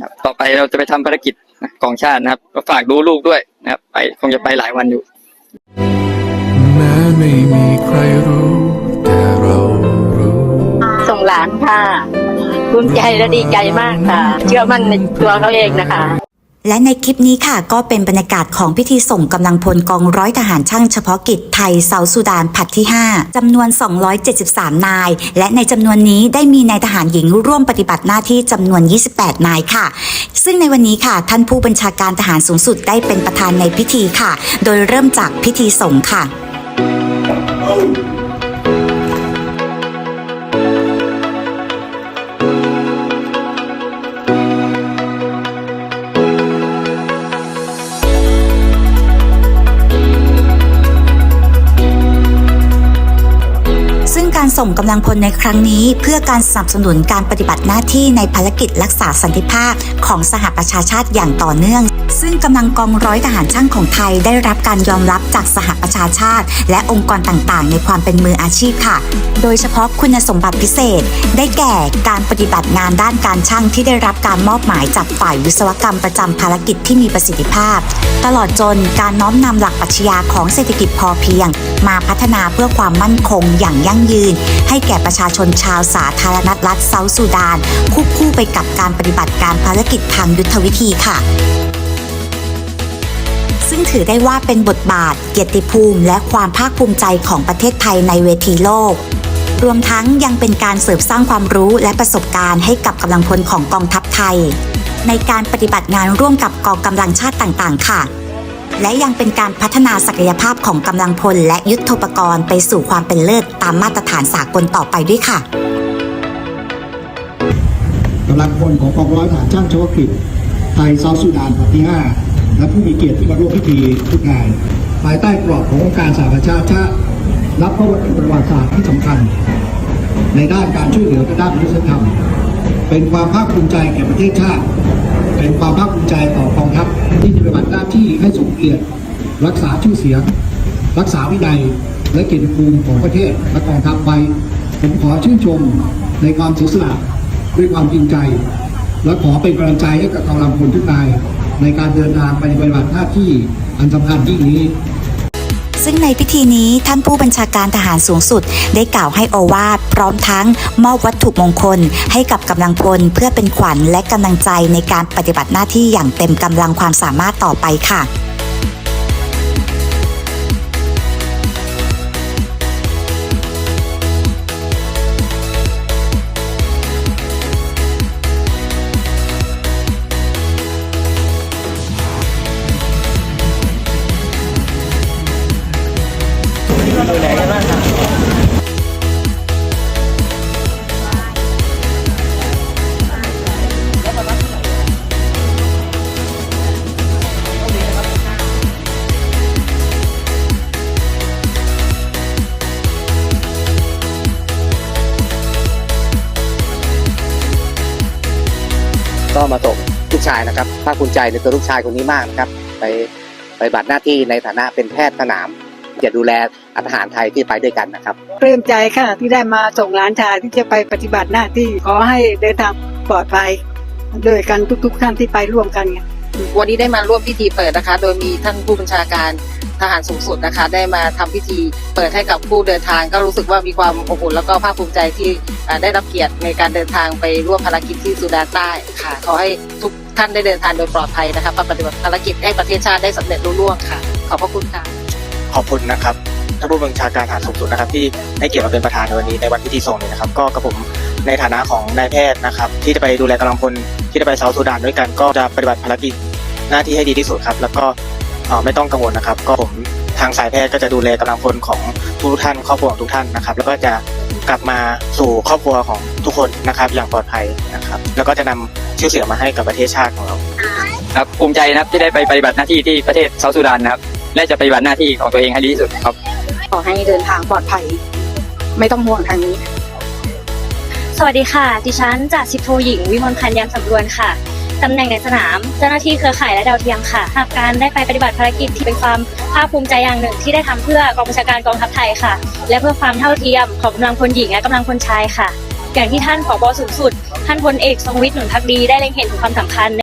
ครับต่อไปเราจะไปทำภารกิจนะของชาตินะครับ ก็ฝากดูลูกด้วยนะครับ ไปคงจะไปหลายวันอยู่ แม้ไม่มีใครรู้ แต่เรารู้ ส่งหลานค่ะภูมิใจและดีใจมากค่ะ เชื่อมั่นในตัวเขาเองนะคะ และในคลิปนี้ค่ะก็เป็นบรรยากาศของพิธีส่งกำลังพลกองร้อยทหารช่างเฉพาะกิจไทยเซาสุดานผัดที่ 5จำนวน 273 นาย และในจำนวนนี้ได้มีนายทหารหญิงร่วมปฏิบัติหน้าที่จำนวน 28 นายค่ะ ซึ่งในวันนี้ค่ะ ท่านผู้บัญชาการทหารสูงสุดได้เป็นประธานในพิธีค่ะ โดยเริ่มจากพิธีส่งค่ะ ส่งกำลังพลในครั้งนี้ เพื่อการสนับสนุนการปฏิบัติหน้าที่ในภารกิจรักษาสันติภาพของสหประชาชาติอย่างต่อเนื่อง ซึ่งกำลังกองร้อยทหารช่างของไทยได้รับการยอมรับจากสหประชาชาติ และองค์กรต่างๆ ในความเป็นมืออาชีพค่ะ โดยเฉพาะคุณสมบัติพิเศษ ได้แก่การปฏิบัติงานด้านการช่างที่ได้รับการมอบหมายจากฝ่ายวิศวกรรมประจำภารกิจที่มีประสิทธิภาพ ตลอดจนการน้อมนำหลักปรัชญาของเศรษฐกิจพอเพียง มาพัฒนาเพื่อความมั่นคงอย่างยั่งยืน ให้แก่ประชาชนชาวสาธารณรัฐเซาท์สุดานควบคู่ไปกับการปฏิบัติการภารกิจทางยุทธวิธีค่ะซึ่งถือได้ว่าเป็นบทบาท เกียรติภูมิ และความภาคภูมิใจของประเทศไทยในเวทีโลก รวมทั้งยังเป็นการเสริมสร้างความรู้และประสบการณ์ให้กับกำลังพลของกองทัพไทย ในการปฏิบัติงานร่วมกับกองกำลังชาติต่างๆ ค่ะ และยังเป็นการพัฒนาศักยภาพของกำลังพลและยุทธปกรณ์ไปสู่ความเป็นเลิศตามมาตรฐานสากลต่อไปด้วยค่ะกำลังพลของกองร้อยทหารช่างเฉพาะกิจไทยเซาสุดานที่ 5 และผู้มีเกียรติที่มาร่วมพิธีทุกนายภายใต้กรอบขององค์การสหประชาชาตินับว่าเป็นประวัติศาสตร์ที่สำคัญ ในด้านการช่วยเหลือและด้านมนุษยธรรม เป็นความภาคภูมิใจแก่ประเทศชาติ เป็นความภาคภูมิใจต่อกองทัพ ที่ปฏิบัติหน้าที่ให้สมเกียรติ รักษาชื่อเสียง รักษาวินัย และเกียรติภูมิของประเทศและกองทัพไปผมขอชื่นชมในความเสียสละด้วยความจริงใจ และขอเป็นกำลังใจให้กับกำลังพลทุกนาย ในการเดินทางไปปฏิบัติหน้าที่อันสำคัญยิ่งนี้ ซึ่งในพิธีนี้ท่านผู้บัญชาการทหารสูงสุด ได้กล่าวให้โอวาทพร้อมทั้งมอบวัตถุมงคล ให้กับกำลังพลเพื่อเป็นขวัญและกำลังใจในการปฏิบัติหน้าที่อย่างเต็มกำลังความสามารถต่อไปค่ะ ก็มาส่งลูกชายนะครับภาคภูมิใจในตัวลูกชายคนนี้มากนะครับ ไปไปฏิบัติหน้าที่ในฐานะเป็นแพทย์สนามจะดูแลอาหารไทยที่ไปด้วยกันนะครับปลื้มใจค่ะที่ได้มาส่งหลานชายที่จะไปปฏิบัติหน้าที่ขอให้เดินทางปลอดภัยโดยกันทุก ๆ ท่านที่ไปร่วมกันเนี่ย วันนี้ได้มาร่วมพิธีเปิดนะคะ โดยมีท่านผู้บัญชาการทหารสูงสุดนะคะ ได้มาทำพิธีเปิดให้กับผู้เดินทาง ก็รู้สึกว่ามีความอบอุ่นแล้วก็ภาคภูมิใจที่ได้รับเกียรติในการเดินทางไปร่วมภารกิจที่สุดานใต้ค่ะขอให้ทุกท่านได้เดินทางโดยปลอดภัยนะคะปฏิบัติภารกิจให้ประเทศชาติได้สำเร็จรุ่ร่วงค่ะ ขอบพระคุณค่ะขอบคุณนะครับท่านผู้บัญชาการทหารสูงสุดนะครับ ที่ให้เกียรติมาเป็นประธานในวันนี้ในวันพิธีส่งเลยนะครับ ก็กับผมในฐานะของนายแพทย์นะครับ ที่จะไปดูแลกำลังพลที่จะไปเซาท์ซูดานด้วยกัน ก็จะปฏิบัติภารกิจ หน้าที่ให้ดีที่สุดครับ แล้วก็เอ่อไม่ต้องกังวลนะครับ ก็ผมทางสายแพทย์ก็จะดูแลกำลังพลของทุกท่านครอบครัวของทุกท่านนะครับ แล้วก็จะกลับมาสู่ครอบครัวของทุกคนนะครับ อย่างปลอดภัยนะครับ แล้วก็จะนำชื่อเสียงมาให้กับประเทศชาติของเราครับภูมิใจนะครับที่ได้ไปปฏิบัติหน้าที่ที่ประเทศเซาท์สุดานนะครับ และจะปฏิบัติหน้าที่ของตัวเองให้ดีที่สุดครับ ขอให้เดินทางปลอดภัย ไม่ต้องห่วงทางนี้ สวัสดีค่ะ ดิฉันจ่าสิบโทหญิง วิมลพันธ์ยามสำรวนค่ะ ตำแหน่งในสนาม เจ้าหน้าที่เครือข่ายและดาวเทียมค่ะหากการได้ไปปฏิบัติภารกิจที่เป็นความภาคภูมิใจอย่างหนึ่งที่ได้ทำเพื่อกองบัญชาการกองทัพไทยค่ะ และเพื่อความเท่าเทียมของกำลังพลหญิงและกำลังพลชายค่ะ อย่างที่ท่านผบสูงสุด ท่านพลเอกทรงวิทย์หนุนพักดีได้เล็งเห็นถึงความสำคัญ